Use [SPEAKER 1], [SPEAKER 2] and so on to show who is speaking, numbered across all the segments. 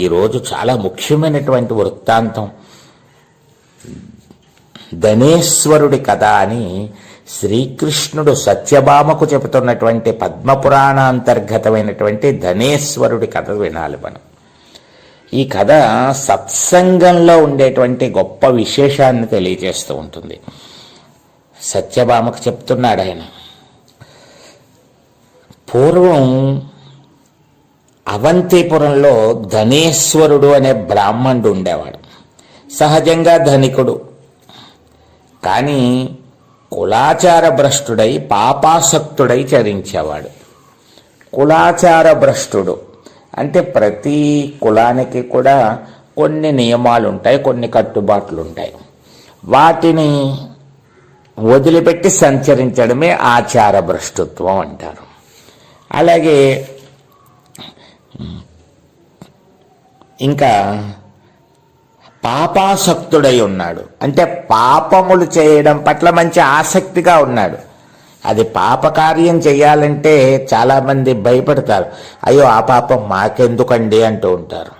[SPEAKER 1] ఈరోజు చాలా ముఖ్యమైనటువంటి వృత్తాంతం. ధనేశ్వరుడి కథ అని శ్రీకృష్ణుడు సత్యభామకు చెబుతున్నటువంటి పద్మపురాణ అంతర్గతమైనటువంటి ధనేశ్వరుడి కథ వినాలి మనం. ఈ కథ సత్సంగంలో ఉండేటువంటి గొప్ప విశేషాన్ని తెలియజేస్తూ ఉంటుంది. సత్యభామకు చెప్తున్నాడు ఆయన పూర్వం అవంతిపురంలో ధనేశ్వరుడు అనే బ్రాహ్మణుడు ఉండేవాడు. సహజంగా ధనికుడు. కానీ కులాచార భ్రష్టుడై పాపాసక్తుడై చరించేవాడు. కులాచార భ్రష్టుడు. అంటే ప్రతి కులానికి కూడా కొన్ని నియమాలు ఉంటాయి కొన్ని కట్టుబాట్లు ఉంటాయి వాటిని వదిలిపెట్టి సంచరించడమే ఆచార భ్రష్టత్వం అంటారు. అలాగే ఇంకా పాపాసక్తుడై ఉన్నాడు. అంటే పాపములు చేయడం పట్ల మంచి ఆసక్తిగా ఉన్నాడు. అది పాపకార్యం చేయాలంటే చాలామంది భయపడతారు. అయ్యో ఆ పాపం మాకెందుకండి అంటూ ఉంటారు.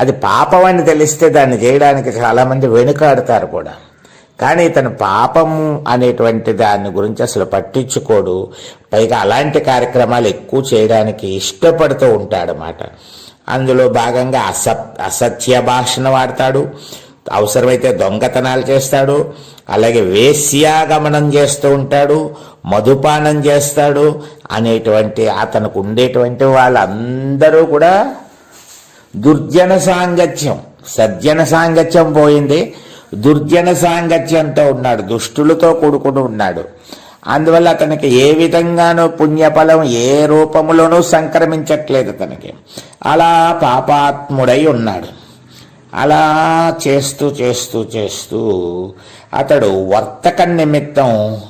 [SPEAKER 1] అది పాపం అని తెలిస్తే దాన్ని చేయడానికి చాలామంది వెనుకాడతారు కూడా. కానీ ఇతను పాపము అనేటువంటి దాని గురించి అసలు పట్టించుకోడు. పైగా అలాంటి కార్యక్రమాలు ఎక్కువ చేయడానికి ఇష్టపడుతూ ఉంటాడనమాట అందులో భాగంగా అస అసత్య భాషను వాడతాడు. అవసరమైతే దొంగతనాలు చేస్తాడు. అలాగే వేశ్యాగమనం చేస్తూ ఉంటాడు. మధుపానం చేస్తాడు. అనేటువంటి అతనికి ఉండేటువంటి వాళ్ళందరూ కూడా దుర్జన సాంగత్యం సజ్జన సాంగత్యం పోయింది. దుర్జన సాంగత్యంతో ఉన్నాడు దుష్టులతో కూడుకుని ఉన్నాడు. అందువల్ల అతనికి ఏ విధంగానూ పుణ్యఫలం ఏ రూపములోనూ సంక్రమించట్లేదు అతనికి. అలా పాపాత్ముడై ఉన్నాడు. అలా చేస్తూ చేస్తూ చేస్తూ అతడు వర్తక నిమిత్తం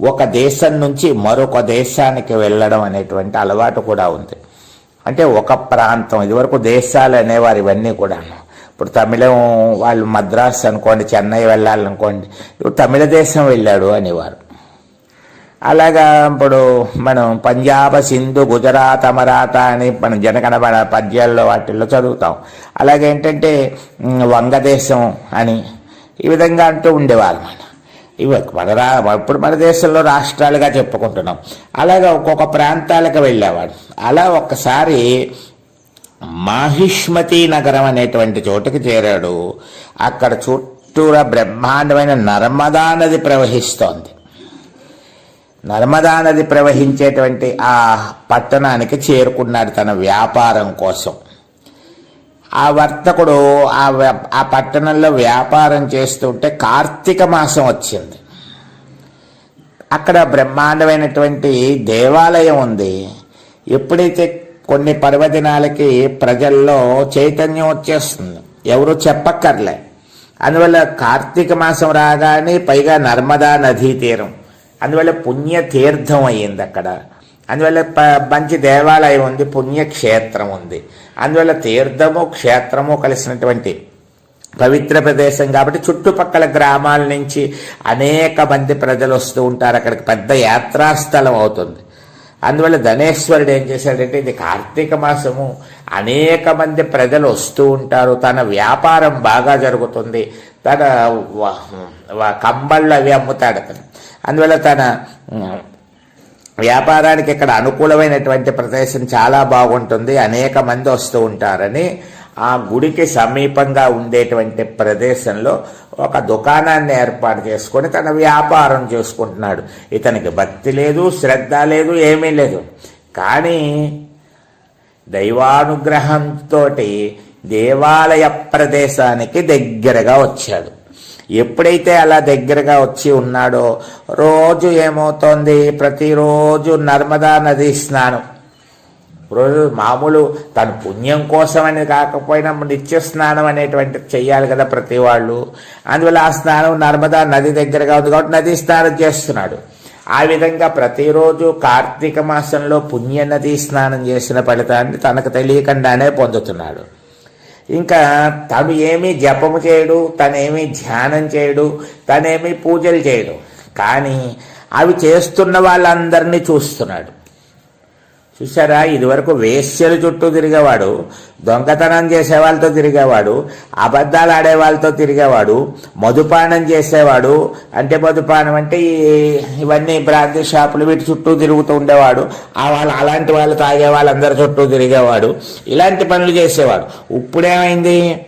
[SPEAKER 1] ఒక దేశం నుంచి మరొక దేశానికి వెళ్ళడం అనేటువంటి అలవాటు కూడా ఉంది. అంటే ఒక ప్రాంతం ఇదివరకు దేశాలు అనేవారు ఇవన్నీ కూడా ఇప్పుడు తమిళం వాళ్ళు మద్రాస్ అనుకోండి చెన్నై వెళ్ళాలనుకోండి ఇప్పుడు తమిళ దేశం వెళ్ళాడు అనేవారు. అలాగా ఇప్పుడు మనం పంజాబ్ సింధు గుజరాత్ అమరాత అని మనం జనగణమన పద్యాల్లో వాటిల్లో చదువుతాం. అలాగే ఏంటంటే వంగదేశం అని ఈ విధంగా అంటూ ఉండేవాళ్ళు మన. ఇవి మన రా ఇప్పుడు మన దేశంలో రాష్ట్రాలుగా చెప్పుకుంటున్నాం. అలాగా ఒక్కొక్క ప్రాంతాలకు వెళ్ళేవాడు. అలా ఒక్కసారి మాహిష్మతి నగరం అనేటువంటి చోటుకి చేరాడు. అక్కడ చుట్టూరా బ్రహ్మాండమైన నర్మదా నది ప్రవహిస్తోంది. నర్మదా నది ప్రవహించేటువంటి ఆ పట్టణానికి చేరుకున్నాడు తన వ్యాపారం కోసం. ఆ వర్తకుడు ఆ ఆ పట్టణంలో వ్యాపారం చేస్తుంటే కార్తీక మాసం వచ్చింది. అక్కడ బ్రహ్మాండమైనటువంటి దేవాలయం ఉంది. ఎప్పుడైతే కొన్ని పర్వదినాలకి ప్రజల్లో చైతన్యం వచ్చేస్తుంది. ఎవరు చెప్పక్కర్లే. అందువల్ల కార్తీక మాసం రాగానే పైగా నర్మదా నదీ తీరం. అందువల్ల పుణ్య తీర్థం అయ్యింది అక్కడ. అందువల్ల ప మంచి దేవాలయం ఉంది పుణ్యక్షేత్రం ఉంది. అందువల్ల తీర్థము క్షేత్రము కలిసినటువంటి పవిత్ర ప్రదేశం కాబట్టి చుట్టుపక్కల గ్రామాల నుంచి అనేక మంది ప్రజలు వస్తూ ఉంటారు. అక్కడికి పెద్ద యాత్రాస్థలం అవుతుంది. అందువల్ల ధనేశ్వరుడు ఏం చేశాడంటే ఇది కార్తీక మాసము అనేక మంది ప్రజలు వస్తూ ఉంటారు తన వ్యాపారం బాగా జరుగుతుంది తన కంబళ్ళు అవి అమ్ముతాడు అతను. అందువల్ల తన వ్యాపారానికి ఇక్కడ అనుకూలమైనటువంటి ప్రదేశం చాలా బాగుంటుంది అనేక మంది వస్తూ ఉంటారని ఆ గుడికి సమీపంగా ఉండేటువంటి ప్రదేశంలో ఒక దుకాణాన్ని ఏర్పాటు చేసుకొని తన వ్యాపారం చేసుకుంటున్నాడు. ఇతనికి భక్తి లేదు శ్రద్ధ లేదు ఏమీ లేదు. కానీ దైవానుగ్రహంతో దేవాలయ ప్రదేశానికి దగ్గరగా వచ్చాడు. ఎప్పుడైతే అలా దగ్గరగా వచ్చి ఉన్నాడో రోజు ఏమవుతోంది? ప్రతిరోజు నర్మదా నది స్నానం. రోజు మామూలు తన పుణ్యం కోసమని కాకపోయినా నిత్య స్నానం అనేటువంటిది చెయ్యాలి కదా ప్రతి వాళ్ళు. అందువల్ల ఆ స్నానం నర్మదా నది దగ్గరగా ఉంది కాబట్టి నది స్నానం చేస్తున్నాడు. ఆ విధంగా ప్రతిరోజు కార్తీక మాసంలో పుణ్య నది స్నానం చేసిన ఫలితాన్ని తనకు తెలియకుండానే పొందుతున్నాడు. ఇంకా తను ఏమీ జపము చేయడు తనేమీ ధ్యానం చేయడు తనేమీ పూజలు చేయడు. కానీ అవి చేస్తున్న వాళ్ళందరినీ చూస్తున్నాడు. చూసారా ఇదివరకు వేశ్యల చుట్టూ తిరిగేవాడు దొంగతనం చేసే వాళ్ళతో తిరిగేవాడు అబద్ధాలు ఆడే వాళ్ళతో తిరిగేవాడు మధుపానం చేసేవాడు. అంటే మధుపానం అంటే ఇవన్నీ బ్రాంతి షాపులు వీటి చుట్టూ తిరుగుతూ ఉండేవాడు. వాళ్ళు అలాంటి వాళ్ళు తాగే వాళ్ళందరి చుట్టూ తిరిగేవాడు. ఇలాంటి పనులు చేసేవాడు. ఇప్పుడేమైంది?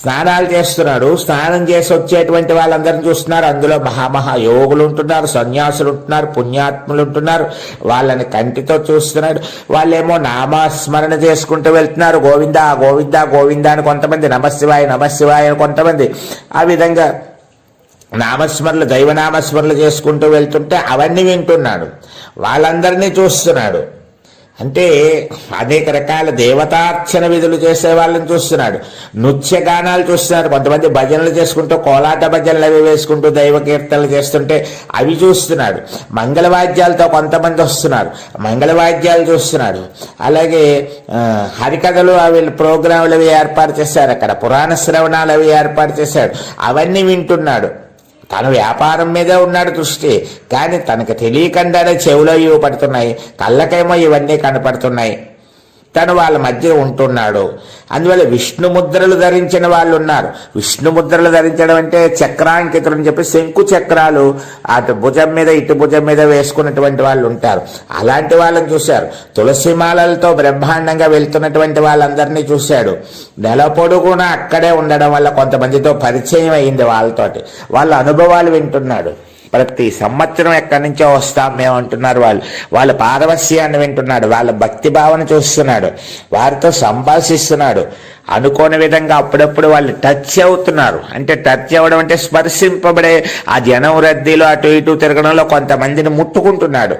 [SPEAKER 1] స్నానాలు చేస్తున్నాడు స్నానం చేసి వచ్చేటువంటి వాళ్ళందరిని చూస్తున్నారు. అందులో మహామహా యోగులు ఉంటున్నారు సన్యాసులు ఉంటున్నారు పుణ్యాత్ములు ఉంటున్నారు. వాళ్ళని కంటితో చూస్తున్నాడు. వాళ్ళేమో నామస్మరణ చేసుకుంటూ వెళ్తున్నారు. గోవింద గోవింద గోవింద అని కొంతమంది నమశివాయ నమశివాయ అని కొంతమంది. ఆ విధంగా నామస్మరణలు దైవనామస్మరణలు చేసుకుంటూ వెళ్తుంటే అవన్నీ వింటున్నాడు. వాళ్ళందరినీ చూస్తున్నాడు. అంటే అనేక రకాల దేవతార్చన విధులు చేసే వాళ్ళని చూస్తున్నాడు. నృత్య గానాలు చూస్తున్నాడు. కొంతమంది భజనలు చేసుకుంటూ కోలాట భజనలు అవి వేసుకుంటూ దైవ కీర్తనలు చేస్తుంటే అవి చూస్తున్నాడు. మంగళవాద్యాలతో కొంతమంది వస్తున్నారు. మంగళవాద్యాలు చూస్తున్నాడు. అలాగే హరికథలు అవి ప్రోగ్రాములు అవి ఏర్పాటు చేశారు. అక్కడ పురాణ శ్రవణాలు అవి ఏర్పాటు చేశాడు. అవన్నీ వింటున్నాడు. తన వ్యాపారం మీదే ఉన్నాడు దృష్టి. కానీ తనకు తెలియకుండానే చెవులో ఇవి పడుతున్నాయి కళ్ళకేమో ఇవన్నీ కనపడుతున్నాయి. తను వాళ్ళ మధ్య ఉంటున్నాడు. అందువల్ల విష్ణు ముద్రలు ధరించిన వాళ్ళు ఉన్నారు. విష్ణు ముద్రలు ధరించడం అంటే చక్రాంకితులు అని చెప్పి శంకు చక్రాలు అటు భుజం మీద ఇటు భుజం మీద వేసుకున్నటువంటి వాళ్ళు ఉంటారు. అలాంటి వాళ్ళని చూశారు. తులసిమాలలతో బ్రహ్మాండంగా వెళ్తున్నటువంటి వాళ్ళందరినీ చూశాడు. నెల పొడుగునా అక్కడే ఉండడం వల్ల కొంతమందితో పరిచయం అయింది వాళ్ళతోటి. వాళ్ళ అనుభవాలు వింటున్నాడు. ప్రతి సంవత్సరం ఎక్కడి నుంచో వస్తాం మేము అంటున్నారు వాళ్ళు. వాళ్ళ పారవస్యాన్ని వింటున్నాడు. వాళ్ళ భక్తి భావన చూస్తున్నాడు. వారితో సంభాషిస్తున్నాడు. అనుకోని విధంగా అప్పుడప్పుడు వాళ్ళు టచ్ అవుతున్నారు. అంటే టచ్ అవ్వడం అంటే స్పర్శింపబడే ఆ జనం రద్దీలో అటు ఇటు తిరగడంలో కొంతమందిని ముట్టుకుంటున్నాడు.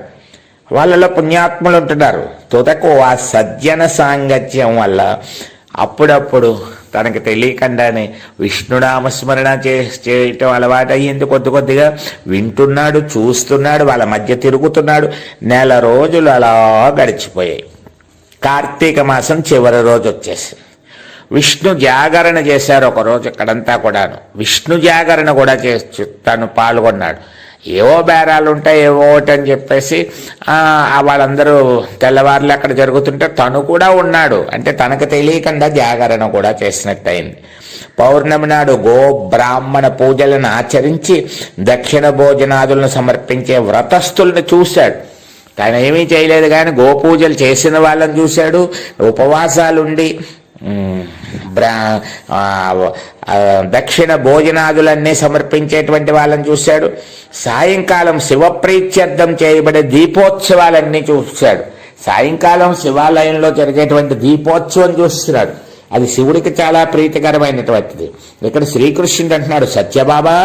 [SPEAKER 1] వాళ్ళలో పుణ్యాత్ములు ఉంటున్నారు. తుదకు ఆ సజ్జన సాంగత్యం వల్ల అప్పుడప్పుడు తనకు తెలియకుండానే విష్ణునామస్మరణ చే చేయటం అలవాటు అయ్యింది కొద్ది కొద్దిగా. వింటున్నాడు చూస్తున్నాడు వాళ్ళ మధ్య తిరుగుతున్నాడు. నెల రోజులు అలా గడిచిపోయాయి. కార్తీక మాసం చివరి రోజు వచ్చేసింది. విష్ణు జాగరణ చేశారు ఒకరోజు ఇక్కడంతా కూడాను. విష్ణు జాగరణ కూడా చేసి తను పాల్గొన్నాడు. ఏవో బేరాలు ఉంటాయి ఏవో ఒకటి అని చెప్పేసి వాళ్ళందరూ తెల్లవారులు అక్కడ జరుగుతుంటే తను కూడా ఉన్నాడు. అంటే తనకు తెలియకుండా జాగరణ కూడా చేసినట్టయింది. పౌర్ణమి నాడు గో బ్రాహ్మణ పూజలను ఆచరించి దక్షిణ భోజనాదులను సమర్పించే వ్రతస్థుల్ని చూశాడు. ఆయన ఏమీ చేయలేదు కానీ గోపూజలు చేసిన వాళ్ళని చూశాడు. ఉపవాసాలుండి బ్రా దక్షిణ భోజనాదులన్నీ సమర్పించేటువంటి వాళ్ళని చూశాడు. సాయంకాలం శివప్రీత్యర్థం చేయబడే దీపోత్సవాలన్నీ చూశాడు. సాయంకాలం శివాలయంలో జరిగేటువంటి దీపోత్సవం చూస్తున్నాడు. అది శివుడికి చాలా ప్రీతికరమైనటువంటిది. ఇక్కడ శ్రీకృష్ణుడు అంటున్నాడు సత్యబాబా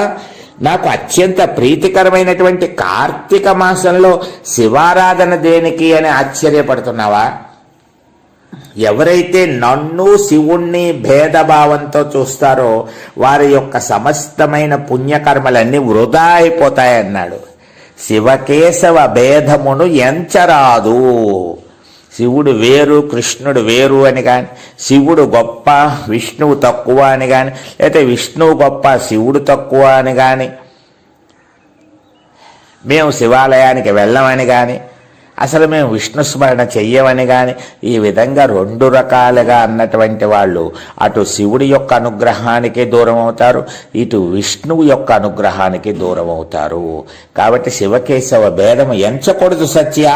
[SPEAKER 1] నాకు అత్యంత ప్రీతికరమైనటువంటి కార్తీక మాసంలో శివారాధన దేనికి అని ఆశ్చర్యపడుతున్నావా? ఎవరైతే నన్ను శివుణ్ణి భేదభావంతో చూస్తారో వారి యొక్క సమస్తమైన పుణ్యకర్మలన్నీ వృధా అయిపోతాయన్నాడు. శివకేశవ భేదమును ఎంచరాదు. శివుడు వేరు కృష్ణుడు వేరు అని కానీ శివుడు గొప్ప విష్ణువు తక్కువ అని కానీ లేకపోతే విష్ణువు గొప్ప శివుడు తక్కువ అని కానీ మేము శివాలయానికి వెళ్ళమని కానీ అసలు మేము విష్ణు స్మరణ చెయ్యమని కానీ ఈ విధంగా రెండు రకాలుగా అన్నటువంటి వాళ్ళు అటు శివుడి యొక్క అనుగ్రహానికి దూరం అవుతారు ఇటు విష్ణువు యొక్క అనుగ్రహానికి దూరం అవుతారు కాబట్టి శివకేశవ భేదము ఎంచకూడదు సత్య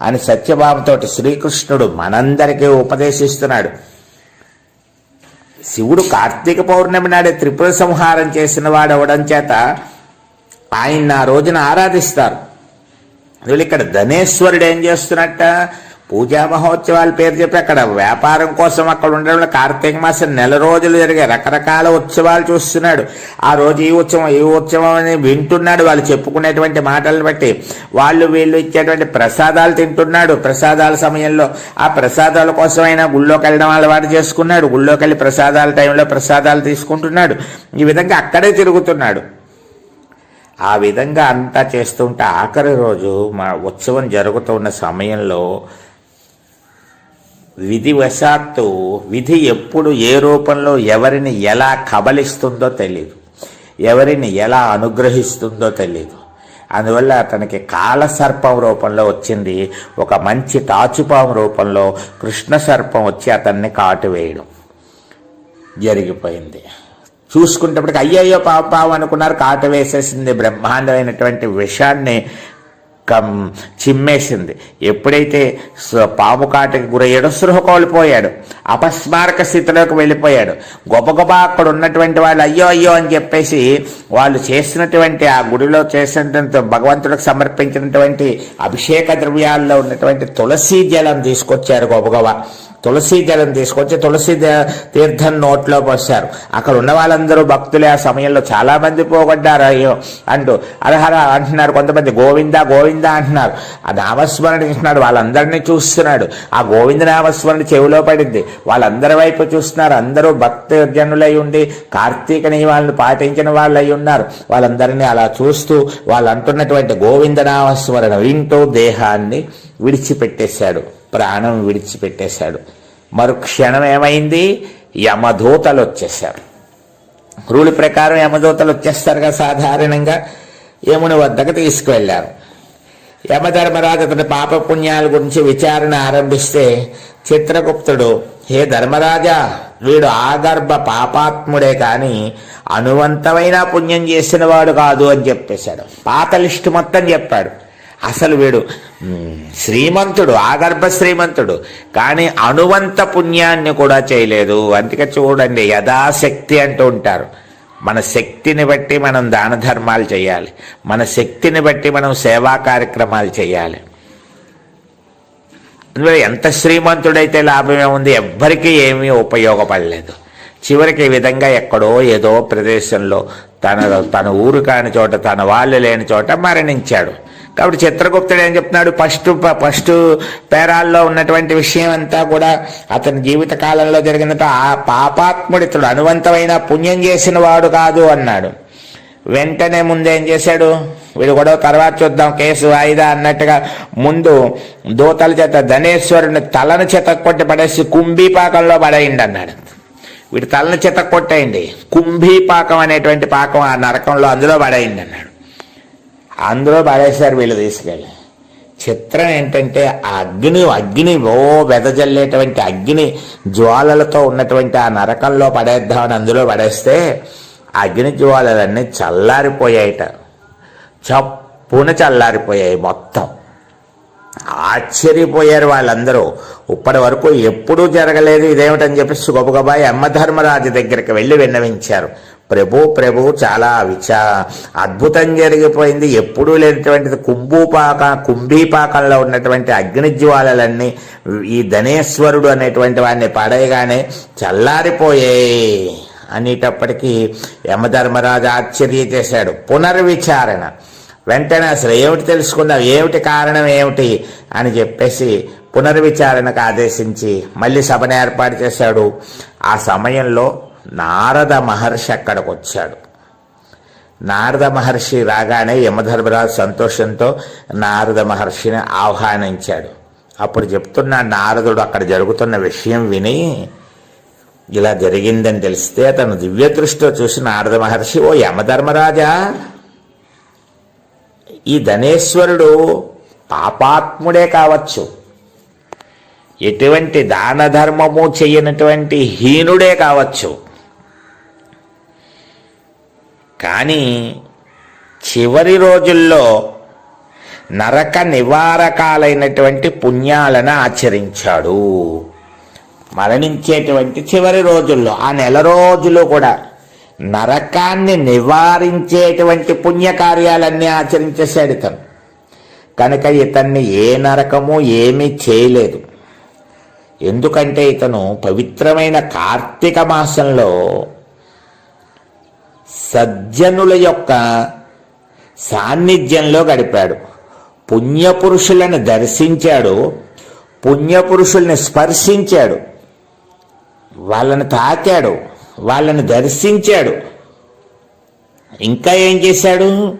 [SPEAKER 1] అని సత్యభామతోటి శ్రీకృష్ణుడు మనందరికీ ఉపదేశిస్తున్నాడు. శివుడు కార్తీక పౌర్ణమి నాడే త్రిపుర సంహారం చేసిన వాడు అవడం చేత ఆయన ఆ రోజున ఆరాధిస్తారు. వీళ్ళు ఇక్కడ ధనేశ్వరుడు ఏం చేస్తున్నట్ట? పూజా మహోత్సవాల పేరు చెప్పి అక్కడ వ్యాపారం కోసం అక్కడ ఉండడం కార్తీక మాసం నెల రోజులు జరిగే రకరకాల ఉత్సవాలు చూస్తున్నాడు. ఆ రోజు ఈ ఉత్సవం ఈ ఉత్సవం అని వింటున్నాడు. వాళ్ళు చెప్పుకునేటువంటి మాటలను బట్టి వాళ్ళు వీళ్ళు ఇచ్చేటువంటి ప్రసాదాలు తింటున్నాడు. ప్రసాదాల సమయంలో ఆ ప్రసాదాల కోసమైనా గుళ్ళోకి వెళ్ళడం అలవాటు చేసుకున్నాడు. గుళ్ళోకి వెళ్ళి ప్రసాదాల టైంలో ప్రసాదాలు తీసుకుంటున్నాడు. ఈ విధంగా అక్కడే తిరుగుతున్నాడు. ఆ విధంగా అంతా చేస్తుంటే ఆఖరి రోజు మా ఉత్సవం జరుగుతున్న సమయంలో విధివశాత్తు విధి ఎప్పుడు ఏ రూపంలో ఎవరిని ఎలా కబలిస్తుందో తెలియదు ఎవరిని ఎలా అనుగ్రహిస్తుందో తెలియదు అందువల్ల అతనికి కాలసర్పం రూపంలో వచ్చింది. ఒక మంచి తాచుపాము రూపంలో కృష్ణ సర్పం వచ్చి అతన్ని కాటు వేయడం జరిగిపోయింది. చూసుకునేటప్పటికి అయ్యయ్యో పాప పాప అనుకున్నారు. కాట వేసేసింది. బ్రహ్మాండమైనటువంటి విషాన్ని కం చిమ్మేసింది. ఎప్పుడైతే పాము కాటకి గురయ్యాడో సృహ కోల్పోయాడు. అపస్మారక స్థితిలోకి వెళ్ళిపోయాడు. గొప్ప గొప్ప అక్కడ ఉన్నటువంటి వాళ్ళు అయ్యో అయ్యో అని చెప్పేసి వాళ్ళు చేసినటువంటి ఆ గుడిలో చేసినటువంటి భగవంతుడికి సమర్పించినటువంటి అభిషేక ద్రవ్యాల్లో ఉన్నటువంటి తులసీ జలం తీసుకొచ్చారు గొప్ప తులసీ జలం తీసుకొచ్చి తులసి తీర్థం నోట్లో పోస్తారు. అక్కడ ఉన్న వాళ్ళందరూ భక్తులే. ఆ సమయంలో చాలా మంది పోగొడ్డారు అయ్యో అంటూ అరహర అంటున్నారు. కొంతమంది గోవింద గోవింద అంటున్నారు. ఆ నామస్మరణ చేస్తున్నాడు. వాళ్ళందరినీ చూస్తున్నాడు. ఆ గోవింద నామస్మరణ చెవిలో పడింది. వాళ్ళందరి వైపు చూస్తున్నారు. అందరూ భక్త జనులై ఉండి కార్తీక నియమాలను పాటించిన వాళ్ళు ఉన్నారు. వాళ్ళందరినీ అలా చూస్తూ వాళ్ళు అంటున్నటువంటి గోవింద నామస్మరణ వింటూ దేహాన్ని విడిచిపెట్టేశాడు. ప్రాణం విడిచిపెట్టేశాడు. మరుక్షణం ఏమైంది యమదూతలు వచ్చేశారు రూల్ ప్రకారం యమదూతలు వచ్చేస్తారు కదా సాధారణంగా. యముని వద్దకు తీసుకువెళ్ళారు. యమధర్మరాజు అతని పాప పుణ్యాల గురించి విచారణ ఆరంభిస్తే చిత్రగుప్తుడు హే ధర్మరాజా వీడు ఆగర్భ పాపాత్ముడే కాని అనువంతమైన పుణ్యం చేసిన వాడు కాదు అని చెప్పేశాడు. పాత లిస్టు మొత్తం చెప్పాడు. అసలు వీడు శ్రీమంతుడు ఆగర్భ శ్రీమంతుడు. కానీ అనువంత పుణ్యాన్ని కూడా చేయలేదు. అందుకే చూడండి యథాశక్తి అంటూ ఉంటారు. మన శక్తిని బట్టి మనం దాన ధర్మాలు చేయాలి. మన శక్తిని బట్టి మనం సేవా కార్యక్రమాలు చేయాలి. అందువల్ల ఎంత శ్రీమంతుడైతే లాభమే ఉంది ఎవ్వరికీ ఏమీ ఉపయోగపడలేదు. చివరికి ఈ విధంగా ఎక్కడో ఏదో ప్రదేశంలో తన తన ఊరు కాని చోట తన వాళ్ళు లేని చోట మరణించాడు. కాబట్టి చిత్రగుప్తుడు ఏం చెప్తున్నాడు? ఫస్ట్ ఫస్ట్ పేరాల్లో ఉన్నటువంటి విషయం అంతా కూడా అతని జీవిత కాలంలో జరిగినట్టు ఆ పాపాత్ముడితుడు అనువంతమైన పుణ్యం చేసిన వాడు కాదు అన్నాడు. వెంటనే ముందేం ఏం చేశాడు? వీడు గొడవ తర్వాత చూద్దాం కేసు వాయిదా అన్నట్టుగా ముందు దూతల చేత ధనేశ్వరుని తలను చేత కొట్టి పడేసి కుంభీపాకంలో పడేయండి అన్నాడు వీడి తలను చేత కొట్టేయండి. కుంభీపాకం అనేటువంటి పాకం ఆ నరకంలో అందులో పడేయండి అన్నాడు అందులో పడేశారు వీళ్ళు తీసుకెళ్ళి. చిత్రం ఏంటంటే ఆ అగ్ని అగ్ని ఓ వెదజల్లేటువంటి అగ్ని జ్వాలలతో ఉన్నటువంటి ఆ నరకంలో పడేద్దామని అందులో పడేస్తే అగ్ని జ్వాలలన్నీ చల్లారిపోయాయిట. చప్పున చల్లారిపోయాయి మొత్తం. ఆశ్చర్యపోయారు వాళ్ళందరూ. ఇప్పటి వరకు ఎప్పుడూ జరగలేదు ఇదేమిటని చెప్పేసి గొప్ప యమధర్మరాజు దగ్గరికి వెళ్ళి విన్నవించారు. ప్రభు ప్రభు చాలా విచా అద్భుతం జరిగిపోయింది. ఎప్పుడూ లేనటువంటిది కుంభూపాక కుంభీపాకంలో ఉన్నటువంటి అగ్నిజ్వాలలన్నీ ఈ ధనేశ్వరుడు అనేటువంటి వాడిని పడేయగానే చల్లారిపోయాయి అనేటప్పటికీ యమధర్మరాజు ఆశ్చర్య చేశాడు. పునర్విచారణ. వెంటనే అసలు ఏమిటి తెలుసుకుందాం ఏమిటి కారణం ఏమిటి? అని చెప్పేసి పునర్విచారణకు ఆదేశించి మళ్ళీ సభను ఏర్పాటు చేశాడు. ఆ సమయంలో నారద మహర్షి అక్కడికి వచ్చాడు. నారద మహర్షి రాగానే యమధర్మరాజు సంతోషంతో నారద మహర్షిని ఆహ్వానించాడు. అప్పుడు చెప్తున్న నారదుడు అక్కడ జరుగుతున్న విషయం విని ఇలా జరిగిందని తెలిస్తే అతను దివ్య దృష్టితో చూసి నారద మహర్షి ఓ యమధర్మరాజా ఈ ధనేశ్వరుడు పాపాత్ముడే కావచ్చు. ఎటువంటి దాన ధర్మము చేయనటువంటి హీనుడే కావచ్చు. కానీ చివరి రోజుల్లో నరక నివారకాలైనటువంటి పుణ్యాలను ఆచరించాడు. మరణించేటువంటి చివరి రోజుల్లో ఆ నెల రోజులు కూడా నరకాన్ని నివారించేటువంటి పుణ్యకార్యాలన్నీ ఆచరించేశాడు ఇతను కనుక ఇతన్ని ఏ నరకము ఏమీ చేయలేదు. ఎందుకంటే ఇతను పవిత్రమైన కార్తీక మాసంలో సజ్జనుల యొక్క సాన్నిధ్యంలో గడిపాడు. పుణ్యపురుషులను దర్శించాడు. పుణ్యపురుషుల్ని స్పర్శించాడు. వాళ్ళని తాకాడు. వాళ్ళని దర్శించాడు. ఇంకా ఏం చేశాడు?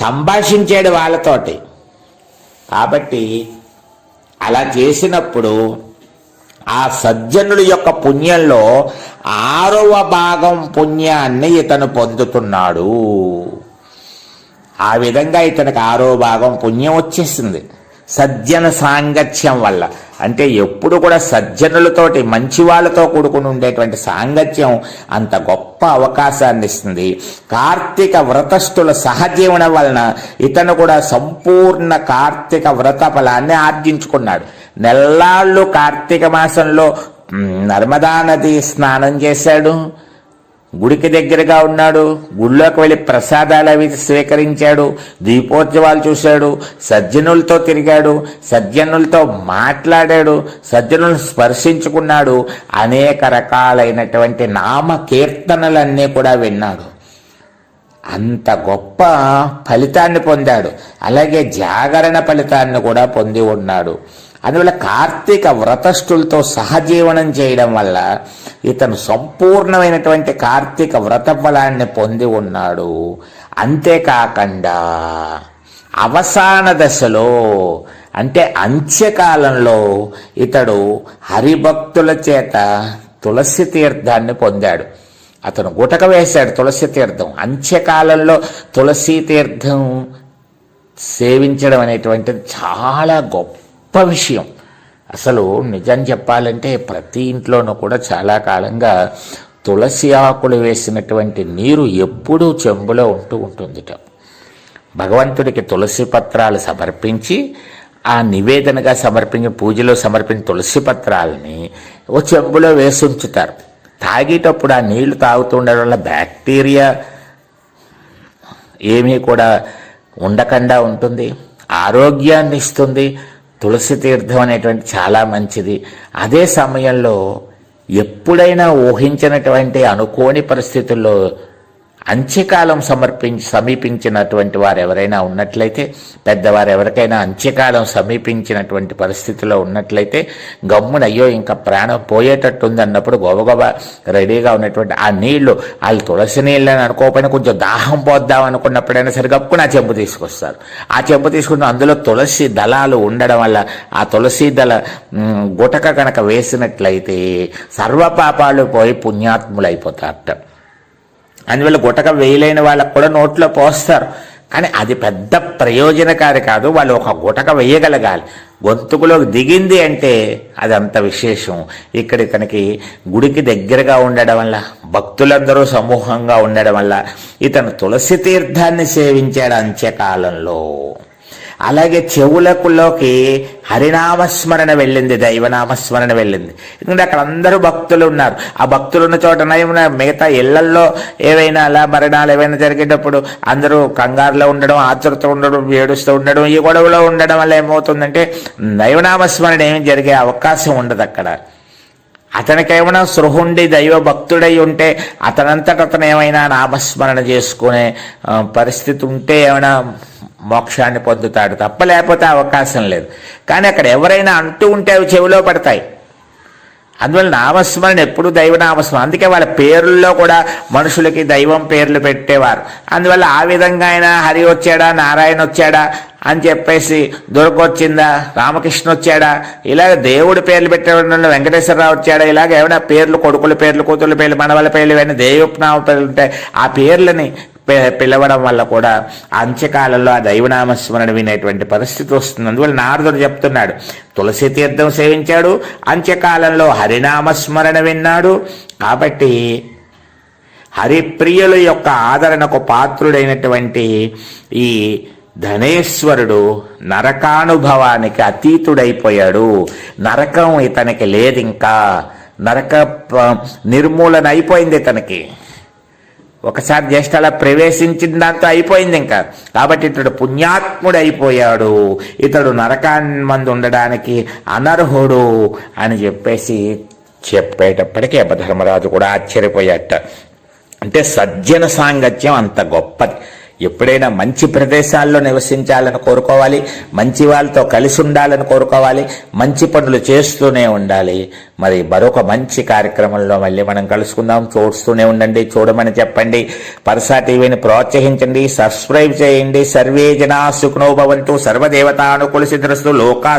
[SPEAKER 1] సంభాషించాడు వాళ్ళతోటి. కాబట్టి అలా చేసినప్పుడు ఆ సజ్జనుడి యొక్క పుణ్యంలో ఆరవ భాగం పుణ్యాన్ని ఇతను పొందుతున్నాడు. ఆ విధంగా ఇతనికి ఆరో భాగం పుణ్యం వచ్చేసింది. సజ్జన సాంగత్యం వల్ల. అంటే ఎప్పుడు కూడా సజ్జనులతోటి మంచి వాళ్ళతో కూడుకుని ఉండేటువంటి సాంగత్యం అంత గొప్ప అవకాశాన్ని ఇస్తుంది. కార్తీక వ్రతస్థుల సహజీవనం వలన ఇతను కూడా సంపూర్ణ కార్తీక వ్రత ఫలాన్ని ఆర్జించుకున్నాడు. నెల్లాళ్ళు కార్తీక మాసంలో నర్మదా నది స్నానం చేశాడు. గుడికి దగ్గరగా ఉన్నాడు. గుళ్ళోకి వెళ్ళి ప్రసాదాలు అవి స్వీకరించాడు. దీపోత్సవాలు చూశాడు. సజ్జనులతో తిరిగాడు. సజ్జనులతో మాట్లాడాడు. సజ్జనులను స్పర్శించుకున్నాడు. అనేక రకాలైనటువంటి నామ కీర్తనలన్నీ కూడా విన్నాడు. అంత గొప్ప ఫలితాన్ని పొందాడు. అలాగే జాగరణ ఫలితాన్ని కూడా పొంది ఉన్నాడు. అందువల్ల కార్తీక వ్రతస్థులతో సహజీవనం చేయడం వల్ల ఇతను సంపూర్ణమైనటువంటి కార్తీక వ్రత ఫలాన్ని పొంది ఉన్నాడు. అంతేకాకుండా అవసాన దశలో అంటే అంత్యకాలంలో ఇతడు హరిభక్తుల చేత తులసి తీర్థాన్ని పొందాడు. అతను గుటక వేశాడు తులసి తీర్థం. అంత్యకాలంలో తులసి తీర్థం సేవించడం అనేటువంటిది చాలా గొప్ప విషయం. అసలు నిజం చెప్పాలంటే ప్రతి ఇంట్లోనూ కూడా చాలా కాలంగా తులసి ఆకులు వేసినటువంటి నీరు ఎప్పుడూ చెంబులో ఉంటూ ఉంటుందిట. భగవంతుడికి తులసి పత్రాలు సమర్పించి ఆ నివేదనగా సమర్పించి పూజలో సమర్పించిన తులసి పత్రాలని ఓ చెంబులో వేసి ఉంచుతారు. తాగేటప్పుడు ఆ నీళ్ళు తాగుతుండడం వల్ల బ్యాక్టీరియా ఏమీ కూడా ఉండకుండా ఉంటుంది. ఆరోగ్యాన్ని ఇస్తుంది. తులసి తీర్థం అనేటువంటి చాలా మంచిది. అదే సమయంలో ఎప్పుడైనా ఊహించినటువంటి అనుకోని పరిస్థితుల్లో అంత్యకాలం సమర్పించి సమీపించినటువంటి వారు ఎవరైనా ఉన్నట్లయితే పెద్దవారు ఎవరికైనా అంత్యకాలం సమీపించినటువంటి పరిస్థితిలో ఉన్నట్లయితే గమ్మున అయ్యో ఇంకా ప్రాణం పోయేటట్టుంది అన్నప్పుడు గొబగొబ రెడీగా ఉన్నటువంటి ఆ నీళ్ళు వాళ్ళు తులసి నీళ్ళని అనుకోకపోయినా కొంచెం దాహం పోద్దాం అనుకున్నప్పుడైనా సరే గప్పున ఆ చెంపు తీసుకొస్తారు. ఆ చెంపు తీసుకుని అందులో తులసి దళాలు ఉండడం వల్ల ఆ తులసి దళ గుటక కనుక వేసినట్లయితే సర్వపాపాలు పోయి పుణ్యాత్ములైపోతారట. అందువల్ల గుటక వేయలేని వాళ్ళకు కూడా నోట్లో పోస్తారు. కానీ అది పెద్ద ప్రయోజనకారి కాదు. వాళ్ళు ఒక గుటక వేయగలగాలి. గొంతుకులోకి దిగింది అంటే అది అంత విశేషం. ఇక్కడ ఇతనికి గుడికి దగ్గరగా ఉండడం వల్ల భక్తులందరూ సమూహంగా ఉండడం వల్ల ఇతను తులసి తీర్థాన్ని సేవించాడు అంత్యకాలంలో. అలాగే చెవులకులోకి హరినామస్మరణ వెళ్ళింది దైవనామస్మరణ వెళ్ళింది. ఎందుకంటే అక్కడ అందరూ భక్తులు ఉన్నారు. ఆ భక్తులు ఉన్న చోట ఏమైనా మిగతా ఇళ్ళల్లో ఏవైనా అలా మరణాలు ఏవైనా జరిగేటప్పుడు అందరూ కంగారులో ఉండడం ఆతృత ఉండడం ఏడుస్తూ ఉండడం ఈ గొడవలో ఉండడం వల్ల ఏమవుతుందంటే దైవనామస్మరణ ఏమి జరిగే అవకాశం ఉండదు అక్కడ. అతనికేమైనా సృహుండి దైవ భక్తుడై ఉంటే అతనంతట అతను ఏమైనా నామస్మరణ చేసుకునే పరిస్థితి ఉంటే ఏమైనా మోక్షాన్ని పొందుతాడు తప్ప లేకపోతే అవకాశం లేదు. కానీ అక్కడ ఎవరైనా అంటూ ఉంటే అవి చెవిలో పడతాయి. అందువల్ల నామస్మరణ ఎప్పుడు దైవనామస్మరణ అందుకే వాళ్ళ పేర్లలో కూడా మనుషులకి దైవం పేర్లు పెట్టేవారు. అందువల్ల ఆ విధంగా ఆయన హరి వచ్చాడా నారాయణ వచ్చాడా అని చెప్పేసి దొరకొచ్చిందా వచ్చిందా రామకృష్ణ వచ్చాడా ఇలాగ దేవుడి పేర్లు పెట్టేవాళ్ళు వెంకటేశ్వరరావు వచ్చాడా ఇలాగ ఏమైనా పేర్లు కొడుకుల పేర్లు కూతుర్ల పేర్లు మనవల పేర్లు ఇవన్నీ దైవనామ పేర్లు ఉంటాయి. ఆ పేర్లని పిలవడం వల్ల కూడా అంత్యకాలంలో ఆ దైవనామస్మరణ వినేటువంటి పరిస్థితి వస్తుంది. అందువల్ల నారదుడు చెప్తున్నాడు తులసి తీర్థం సేవించాడు అంత్యకాలంలో హరినామస్మరణ విన్నాడు. కాబట్టి హరిప్రియుల యొక్క ఆదరణకు పాత్రుడైనటువంటి ఈ ధనేశ్వరుడు నరకానుభవానికి అతీతుడైపోయాడు. నరకం ఇతనికి లేదింకా. నరక ప- నిర్మూలన అయిపోయింది ఇతనికి. ఒకసారి జస్ట్ అలా ప్రవేశించిన దాంతో అయిపోయింది ఇంకా. కాబట్టి ఇతడు పుణ్యాత్ముడు అయిపోయాడు. ఇతడు నరకాన్మందు మంది ఉండడానికి అనర్హుడు అని చెప్పేసి చెప్పేటప్పటికీ అపధర్మరాజు కూడా ఆశ్చర్యపోయాట అంటే సజ్జన సాంగత్యం అంత గొప్పది. ఎప్పుడైనా మంచి ప్రదేశాల్లో నివసించాలని కోరుకోవాలి మంచి వాళ్ళతో కలిసి ఉండాలని కోరుకోవాలి మంచి పనులు చేస్తూనే ఉండాలి. మరి మరొక మంచి కార్యక్రమంలో మళ్ళీ మనం కలుసుకుందాం. చూస్తూనే ఉండండి చూడమని చెప్పండి. పరసా టీవీని ప్రోత్సహించండి సబ్స్క్రైబ్ చేయండి. సర్వే జనా సుఖనోభవంతు భవంతు. సర్వదేవతానుకూల సిద్ధరస్తు లోకా